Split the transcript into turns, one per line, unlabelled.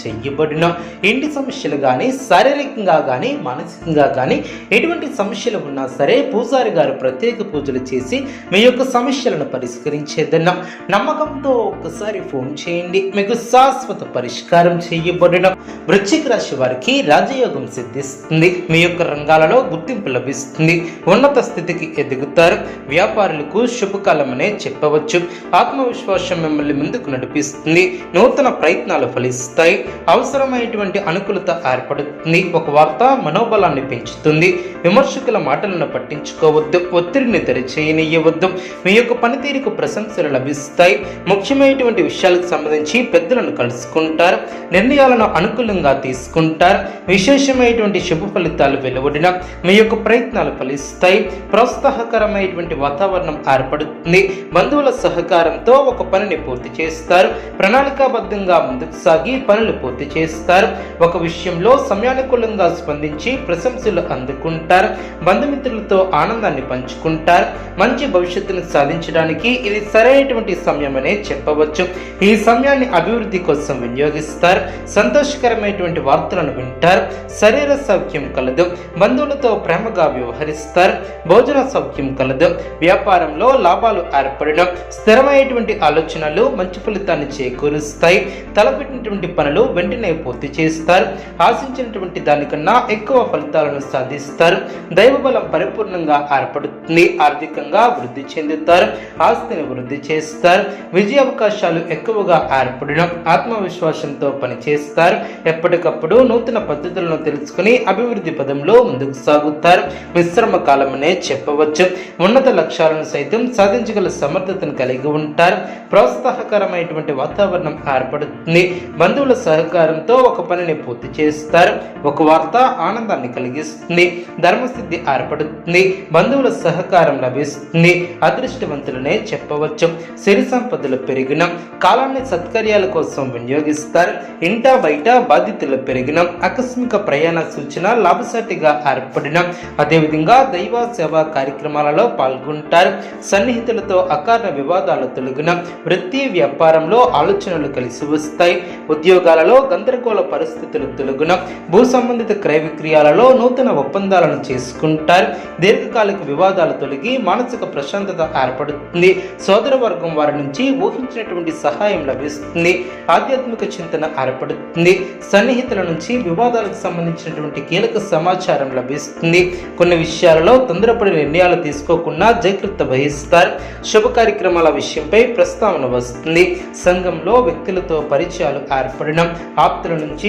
చెయ్యబడిన ఇంటి సమస్యలు కానీ శారీరకంగా కానీ మానసికంగా కానీ ఎటువంటి సమస్యలు ఉన్నా సరే పూజారి గారు ప్రత్యేక పూజలు చేసి మీ యొక్క సమస్యలను పరిష్కరించేదన్న నమ్మకంతో ఒక్కసారి ఫోన్ చేయండి. మీకు శాశ్వత పరిష్కారం చేయబడిన వృశ్చిక రాశి వారికి రాజయోగం సిద్ధిస్తుంది. మీ యొక్క రంగాలలో గుర్తింపు లభిస్తుంది. ఉన్నత స్థితికి ఎదుగుతారు. వ్యాపారులకు శుభకాలమనే చెప్పవచ్చు. ఆత్మవిశ్వాసం మిమ్మల్ని ముందుకు నడిపిస్తుంది. నూతన ప్రయత్నాలు ఫలిస్తాయి. అవసరమైనటువంటి అనుకూలత ఏర్పడుతుంది. ఒక వార్త మనోబలాన్ని పెంచుతుంది. విమర్శకుల మాటలను పట్టించుకోవద్దు. ఒత్తిడిని తెరచేయనియవద్దు మీ యొక్క పనితీరుకు ప్రశంసలు లభిస్తాయి. ముఖ్యమైనటువంటి విషయాలకు సంబంధించి పెద్దలను కలుసుకుంటారు. నిర్ణయాలను అనుకూలంగా తీసుకుంటారు. విశేషమైనటువంటి శుభ ఫలితాలు వెలువడిన మీ యొక్క ప్రయత్నాలు ఫలిస్తాయి. ప్రోత్సాహకరమైనటువంటి వాతావరణం ఏర్పడుతుంది. బంధువుల సహకారంతో ఒక పనిని పూర్తి చేస్తారు. ప్రణాళికాబద్ధంగా ముందుకు సాగి పనులు పూర్తి చేస్తారు. ఒక విషయంలో సమయానుకూలంగా స్పందించి ప్రశంసలు అందుకుంటారు. బంధుమిత్రులతో ఆనందాన్ని పంచుకుంటారు. మంచి భవిష్యత్తును సాధించడానికి ఇది సరైనటువంటి సమయమనే చెప్పవచ్చు. ఈ సమయాన్ని అభివృద్ధి కోసం వినియోగిస్తారు. సంతోషకరమైనటువంటి వార్తలను వింటారు. శరీర సౌఖ్యం కలదు. బంధువులతో ప్రేమగా వ్యవహరిస్తారు. భోజన సౌఖ్యం కలదు. వ్యాపారంలో లాభాలు ఏర్పడడం స్థిరమైనటువంటి ఆలోచనలు మంచి ఫలితాన్ని చేకూరుస్తాయి. తలపెట్టినటువంటి పనులు వెంటనే పూర్తి చేస్తారు. ఆశించినటువంటి దానికన్నా ఎక్కువ ఫలితాలను సాధిస్తారు. దైవబలం పరిపూర్ణంగా ఏర్పడుతుంది. ఆర్థికంగా వృద్ధి చెందుతారు. ఆస్తిని వృద్ధి చేస్తారు. విజయ అవకాశాలు ఎక్కువగా ఏర్పడడం ఆత్మవిశ్వాసంతో పనిచేస్తారు. ఎప్పటికప్పుడు నూతన పద్ధతులను తెలుసుకుని అభివృద్ధి పదంలో ముందుకు సాగుతారు. మిశ్రమ కాలమనే చెప్పవచ్చు. ఉన్నత లక్ష్యాలను సైతం సాధించగల సమర్థతను కలిగి ఉంటారు. ప్రోత్సాహకరమైనటువంటి వాతావరణం ఏర్పడుతుంది. బంధువుల సహకారంతో ఒక పనిని పూర్తి చేస్తారు. ఒక వార్త ఆనందాన్ని కలిగిస్తుంది ధర్మసిద్ధి ఏర్పడుతుంది బంధువుల సహకారం లభిస్తుంది అదృష్టవంతులనే చెప్పవచ్చు. సిరి సంపదలు పెరిగిన కాలాన్ని సత్కార్యాల కోసం వినియోగిస్తారు. ఇంట బయట బాధితులు పెరిగిన ఆకస్మిక ప్రయాణ సూచన లాభసాటిగా ఏర్పడిన అదేవిధంగా దైవ సేవా కార్యక్రమాలలో పాల్గొంటారు. సన్నిహితులతో అకారణ వివాదాలు తొలగిన వృత్తి వ్యాపారంలో ఆలోచనలు కలిసి వస్తాయి. ఉద్యోగాలలో గందరగోళ పరిస్థితులు తొలగున భూ సంబంధిత క్రయ విక్రయాలలో నూతన ఒప్పందాలను చేసుకుంటారు. దీర్ఘకాలిక వివాదాలు తొలగి మానసిక ప్రశాంతత ఏర్పడుతుంది. సోదర వర్గం వారి నుంచి ఊహించినటువంటి సహాయం లభిస్తుంది. ఆధ్యాత్మిక చింతన ఏర్పడుతుంది. సన్నిహితుల నుంచి వివాదాలకు సంబంధించినటువంటి కీలక సమాచారం లభిస్తుంది. కొన్ని విషయాలలో తొందరపడి నిర్ణయాలు తీసుకోకుండా జాగ్రత్త వహిస్తారు. శుభ కార్యక్రమాల విషయంపై ప్రస్తావన వస్తుంది. సంఘంలో వ్యక్తులతో పరిచయాలు ఏర్పడడం ఆప్తుల నుంచి